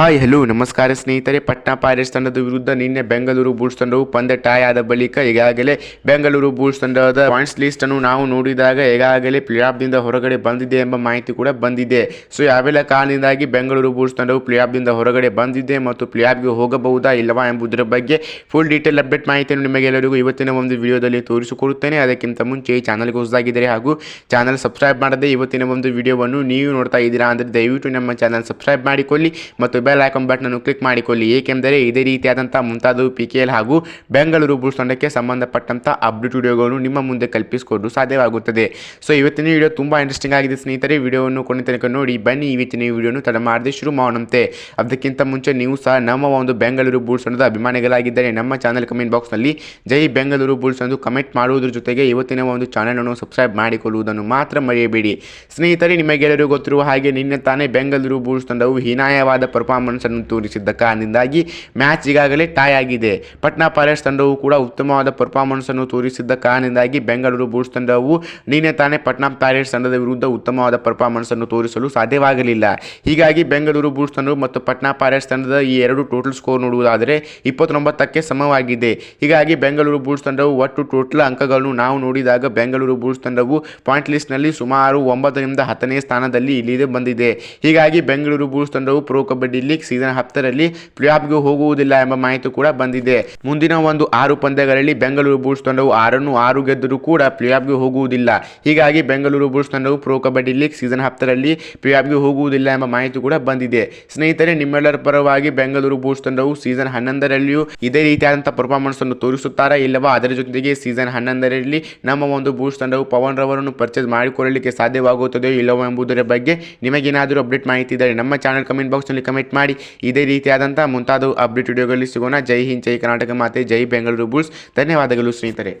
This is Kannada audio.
ಹಾಯ್, ಹಲೋ, ನಮಸ್ಕಾರ ಸ್ನೇಹಿತರೆ. ಪಟ್ನಾ ಪೈರೇಟ್ಸ್ ತಂಡದ ವಿರುದ್ಧ ನಿನ್ನೆ ಬೆಂಗಳೂರು ಬುಲ್ಸ್ ತಂಡವು ಪಂದ್ಯ ಟಾಯ್ ಆದ ಬಳಿಕ ಈಗಾಗಲೇ ಬೆಂಗಳೂರು ಬುಲ್ಸ್ ತಂಡದ ಪಾಯಿಂಟ್ಸ್ ಲಿಸ್ಟ್ ಅನ್ನು ನಾವು ನೋಡಿದಾಗ ಈಗಾಗಲೇ ಪ್ಲೇಆಫ್ದಿಂದ ಹೊರಗಡೆ ಬಂದಿದೆ ಎಂಬ ಮಾಹಿತಿ ಕೂಡ ಬಂದಿದೆ. ಸೊ, ಯಾವೆಲ್ಲ ಕಾರಣದಿಂದಾಗಿ ಬೆಂಗಳೂರು ಬುಲ್ಸ್ ತಂಡವು ಪ್ಲೇಆಫ್ದಿಂದ ಹೊರಗಡೆ ಬಂದಿದೆ ಮತ್ತು ಪ್ಲೇಆಫ್ಗೆ ಹೋಗಬಹುದಾ ಇಲ್ಲವಾ ಎಂಬುದರ ಬಗ್ಗೆ ಫುಲ್ ಡೀಟೇಲ್ ಅಪ್ಡೇಟ್ ಮಾಹಿತಿಯನ್ನು ನಿಮಗೆ ಎಲ್ಲರಿಗೂ ಇವತ್ತಿನ ಒಂದು ವಿಡಿಯೋದಲ್ಲಿ ತೋರಿಸಿಕೊಡುತ್ತೇನೆ. ಅದಕ್ಕಿಂತ ಮುಂಚೆ ಈ ಚಾನಲ್ಗೆ ಹೊಸದಾಗಿದ್ದರೆ ಹಾಗೂ ಚಾನಲ್ ಸಬ್ಸ್ಕ್ರೈಬ್ ಮಾಡದೆ ಇವತ್ತಿನ ಒಂದು ವಿಡಿಯೋವನ್ನು ನೀವು ನೋಡ್ತಾ ಇದ್ದೀರಾ ಅಂದರೆ ದಯವಿಟ್ಟು ನಮ್ಮ ಚಾನಲ್ ಸಬ್ಸ್ಕ್ರೈಬ್ ಮಾಡಿಕೊಳ್ಳಿ ಮತ್ತು ಬೆಲ್ ಐಕಾನ್ ಬಟನ್ ಅನ್ನು ಕ್ಲಿಕ್ ಮಾಡಿಕೊಳ್ಳಿ. ಏಕೆಂದರೆ ಇದೇ ರೀತಿಯಾದಂತಹ ಮುಂತಾದವು ಪಿ ಕೆ ಎಲ್ ಹಾಗೂ ಬೆಂಗಳೂರು ಬುಲ್ಸ್ ತಂಡಕ್ಕೆ ಸಂಬಂಧಪಟ್ಟಂಥ ಅಪ್ಡೇಟ್ ವಿಡಿಯೋಗಳನ್ನು ನಿಮ್ಮ ಮುಂದೆ ಕಲ್ಪಿಸಿಕೊಂಡು ಸಾಧ್ಯವಾಗುತ್ತದೆ. ಸೊ ಇವತ್ತಿನ ವಿಡಿಯೋ ತುಂಬಾ ಇಂಟ್ರೆಸ್ಟಿಂಗ್ ಆಗಿದೆ ಸ್ನೇಹಿತರೆ. ವಿಡಿಯೋವನ್ನು ಕೊನೆ ತನಕ ನೋಡಿ, ಬನ್ನಿ ಇವತ್ತಿನ ವಿಡಿಯೋನು ತಡ ಮಾಡದೆ ಶುರು ಮಾಡೋಣಂತೆ. ಅದಕ್ಕಿಂತ ಮುಂಚೆ ನೀವು ಸಹ ನಮ್ಮ ಒಂದು ಬೆಂಗಳೂರು ಬುಲ್ಸ್ ತಂಡದ ಅಭಿಮಾನಿಗಳಾಗಿದ್ದರೆ ನಮ್ಮ ಚಾನಲ್ ಕಮೆಂಟ್ ಬಾಕ್ಸ್ನಲ್ಲಿ ಜೈ ಬೆಂಗಳೂರು ಬುಲ್ಸ್ ಎಂದು ಕಮೆಂಟ್ ಮಾಡುವುದರ ಜೊತೆಗೆ ಇವತ್ತಿನ ಒಂದು ಚಾನಲನ್ನು ಸಬ್ಸ್ಕ್ರೈಬ್ ಮಾಡಿಕೊಳ್ಳುವುದನ್ನು ಮಾತ್ರ ಮರೆಯಬೇಡಿ. ಸ್ನೇಹಿತರೆ, ನಿಮಗೆಲ್ಲರಿಗೂ ಗೊತ್ತಿರುವ ಹಾಗೆ ನಿನ್ನೆ ತಾನೇ ಬೆಂಗಳೂರು ಬುಲ್ಸ್ ತಂಡವು ಹೀನಾಯವಾದ ಪರ್ಫಾರ್ಮೆನ್ಸ್ ಅನ್ನು ತೋರಿಸಿದ್ದ ಕಾರಣದಿಂದಾಗಿ ಮ್ಯಾಚ್ ಈಗಾಗಲೇ ಟಾಯ್ ಆಗಿದೆ. ಪಟ್ನಾ ಪೈರೇಟ್ಸ್ ತಂಡವು ಕೂಡ ಉತ್ತಮವಾದ ಪರ್ಫಾರ್ಮೆನ್ಸ್ ಅನ್ನು ತೋರಿಸಿದ್ದ ಕಾರಣದಿಂದಾಗಿ ಬೆಂಗಳೂರು ಬುಲ್ಸ್ ತಂಡವು ನಿನ್ನೆ ತಾನೇ ಪಟ್ನಾ ಪ್ಯಾಲೇಸ್ ತಂಡದ ವಿರುದ್ಧ ಉತ್ತಮವಾದ ಪರ್ಫಾರ್ಮೆನ್ಸ್ ಅನ್ನು ತೋರಿಸಲು ಸಾಧ್ಯವಾಗಲಿಲ್ಲ. ಹೀಗಾಗಿ ಬೆಂಗಳೂರು ಬುಲ್ಸ್ ತಂಡವು ಮತ್ತು ಪಟ್ನಾ ಪ್ಯಾಲೇಸ್ ತಂಡದ ಈ ಎರಡು ಟೋಟಲ್ ಸ್ಕೋರ್ ನೋಡುವುದಾದರೆ ಇಪ್ಪತ್ತೊಂಬತ್ತಕ್ಕೆ ಸಮವಾಗಿದೆ. ಹೀಗಾಗಿ ಬೆಂಗಳೂರು ಬುಲ್ಸ್ ತಂಡವು ಒಟ್ಟು ಟೋಟಲ್ ಅಂಕಗಳನ್ನು ನಾವು ನೋಡಿದಾಗ ಬೆಂಗಳೂರು ಬುಲ್ಸ್ ತಂಡವು ಪಾಯಿಂಟ್ ಲಿಸ್ಟ್ನಲ್ಲಿ ಸುಮಾರು ಒಂಬತ್ತರಿಂದ ಹತ್ತನೇ ಸ್ಥಾನದಲ್ಲಿ ಇಲ್ಲಿದೆ ಬಂದಿದೆ. ಹೀಗಾಗಿ ಬೆಂಗಳೂರು ಬುಲ್ಸ್ ತಂಡವು ಪ್ರೋ ಕಬಡ್ಡಿ ಲೀಗ್ ಸೀಸನ್ ಹತ್ತರಲ್ಲಿ ಪ್ಲೇಆಫ್ಗೆ ಹೋಗುವುದಿಲ್ಲ ಎಂಬ ಮಾಹಿತಿ ಕೂಡ ಬಂದಿದೆ. ಮುಂದಿನ ಒಂದು ಆರು ಪಂದ್ಯಗಳಲ್ಲಿ ಬೆಂಗಳೂರು ಬುಲ್ಸ್ ತಂಡವು ಆರನ್ನು ಆರು ಗೆದ್ದರೂ ಕೂಡ ಪ್ಲೇಆಫ್ಗೆ ಹೋಗುವುದಿಲ್ಲ. ಹೀಗಾಗಿ ಬೆಂಗಳೂರು ಬುಲ್ಸ್ ತಂಡವು ಪ್ರೋ ಕಬಡ್ಡಿ ಲೀಗ್ ಸೀಸನ್ ಹತ್ತರಲ್ಲಿ ಪ್ಲೇಆಫ್ಗೆ ಹೋಗುವುದಿಲ್ಲ ಎಂಬ ಮಾಹಿತಿ ಕೂಡ ಬಂದಿದೆ. ಸ್ನೇಹಿತರೆ, ನಿಮ್ಮೆಲ್ಲರ ಪರವಾಗಿ ಬೆಂಗಳೂರು ಬುಲ್ಸ್ ತಂಡವು ಸೀಸನ್ ಹನ್ನೊಂದರಲ್ಲಿಯೂ ಇದೇ ರೀತಿಯಾದಂತಹ ಪರ್ಫಾರ್ಮೆನ್ಸ್ ಅನ್ನು ತೋರಿಸುತ್ತಾರಾ ಇಲ್ಲವಾ? ಅದರ ಜೊತೆಗೆ ಸೀಸನ್ ಹನ್ನೊಂದರಲ್ಲಿ ನಮ್ಮ ಒಂದು ಬುಲ್ಸ್ ತಂಡವು ಪವನ್ ರವರನ್ನು ಪರ್ಚೇಸ್ ಮಾಡಿಕೊಳ್ಳಲಿಕ್ಕೆ ಸಾಧ್ಯವಾಗುತ್ತದೆಯೋ ಇಲ್ಲವೋ ಎಂಬುದರ ಬಗ್ಗೆ ನಿಮಗೇನಾದರೂ ಅಪ್ಡೇಟ್ ಮಾಹಿತಿ ಇದ್ದರೆ ನಮ್ಮ ಚಾನಲ್ ಕಮೆಂಟ್ ಬಾಕ್ಸ್ನಲ್ಲಿ ಕಮೆಂಟ್ ಮಾಡಿ. ಇದೇ ರೀತಿಯಾದಂಥ ಮುಂತಾದ ಅಪ್ಡೇಟ್ ವಿಡಿಯೋಗಳಲ್ಲಿ ಸಿಗೋಣ. ಜೈ ಹಿಂದ್, ಜೈ ಕರ್ನಾಟಕ ಮಾತೆ, ಜೈ ಬೆಂಗಳೂರು ಬುಲ್ಸ್. ಧನ್ಯವಾದಗಳು ಸ್ನೇಹಿತರೆ.